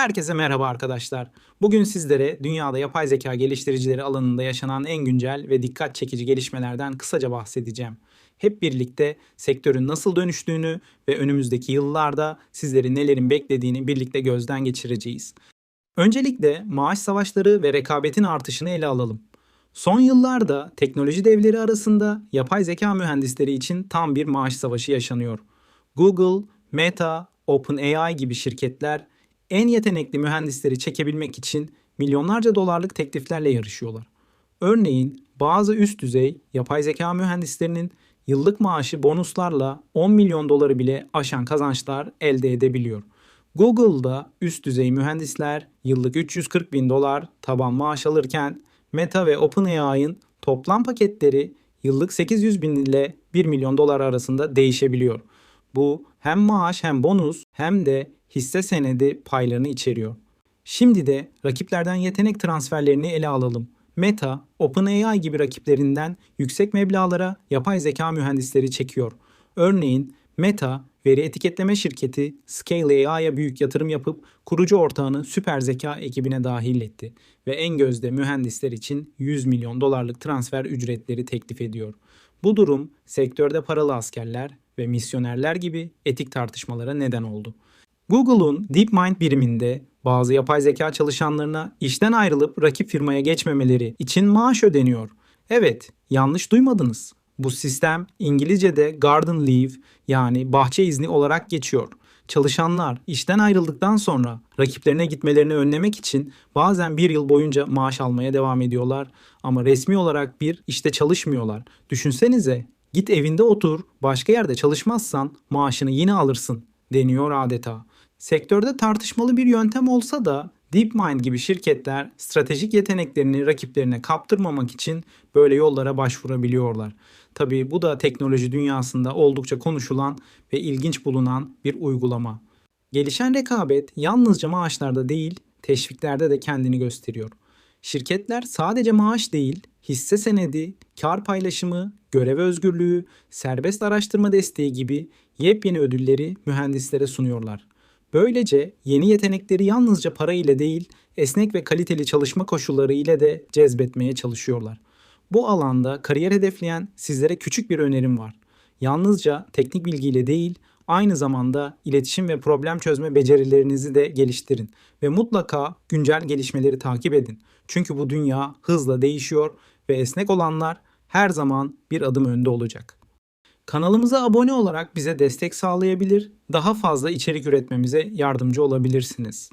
Herkese merhaba arkadaşlar. Bugün sizlere dünyada yapay zeka geliştiricileri alanında yaşanan en güncel ve dikkat çekici gelişmelerden kısaca bahsedeceğim. Hep birlikte sektörün nasıl dönüştüğünü ve önümüzdeki yıllarda sizleri nelerin beklediğini birlikte gözden geçireceğiz. Öncelikle maaş savaşları ve rekabetin artışını ele alalım. Son yıllarda teknoloji devleri arasında yapay zeka mühendisleri için tam bir maaş savaşı yaşanıyor. Google, Meta, OpenAI gibi şirketler en yetenekli mühendisleri çekebilmek için milyonlarca dolarlık tekliflerle yarışıyorlar. Örneğin bazı üst düzey yapay zeka mühendislerinin yıllık maaşı bonuslarla 10 milyon doları bile aşan kazançlar elde edebiliyor. Google'da üst düzey mühendisler yıllık 340 bin dolar taban maaş alırken Meta ve OpenAI'ın toplam paketleri yıllık 800 bin ile 1 milyon dolar arasında değişebiliyor. Bu hem maaş hem bonus hem de hisse senedi paylarını içeriyor. Şimdi de rakiplerden yetenek transferlerini ele alalım. Meta, OpenAI gibi rakiplerinden yüksek meblağlara yapay zeka mühendisleri çekiyor. Örneğin Meta, veri etiketleme şirketi Scale AI'ya büyük yatırım yapıp kurucu ortağını süper zeka ekibine dahil etti ve en gözde mühendisler için 100 milyon dolarlık transfer ücretleri teklif ediyor. Bu durum sektörde paralı askerler ve misyonerler gibi etik tartışmalara neden oldu. Google'un DeepMind biriminde bazı yapay zeka çalışanlarına işten ayrılıp rakip firmaya geçmemeleri için maaş ödeniyor. Evet, yanlış duymadınız. Bu sistem İngilizce'de garden leave yani bahçe izni olarak geçiyor. Çalışanlar işten ayrıldıktan sonra rakiplerine gitmelerini önlemek için bazen bir yıl boyunca maaş almaya devam ediyorlar ama resmi olarak bir işte çalışmıyorlar. Düşünsenize git evinde otur başka yerde çalışmazsan maaşını yine alırsın deniyor adeta. Sektörde tartışmalı bir yöntem olsa da DeepMind gibi şirketler stratejik yeteneklerini rakiplerine kaptırmamak için böyle yollara başvurabiliyorlar. Tabii bu da teknoloji dünyasında oldukça konuşulan ve ilginç bulunan bir uygulama. Gelişen rekabet yalnızca maaşlarda değil, teşviklerde de kendini gösteriyor. Şirketler sadece maaş değil, hisse senedi, kar paylaşımı, görev özgürlüğü, serbest araştırma desteği gibi yepyeni ödülleri mühendislere sunuyorlar. Böylece yeni yetenekleri yalnızca para ile değil, esnek ve kaliteli çalışma koşulları ile de cezbetmeye çalışıyorlar. Bu alanda kariyer hedefleyen sizlere küçük bir önerim var. Yalnızca teknik bilgiyle değil, aynı zamanda iletişim ve problem çözme becerilerinizi de geliştirin ve mutlaka güncel gelişmeleri takip edin. Çünkü bu dünya hızla değişiyor ve esnek olanlar her zaman bir adım önde olacak. Kanalımıza abone olarak bize destek sağlayabilir, daha fazla içerik üretmemize yardımcı olabilirsiniz.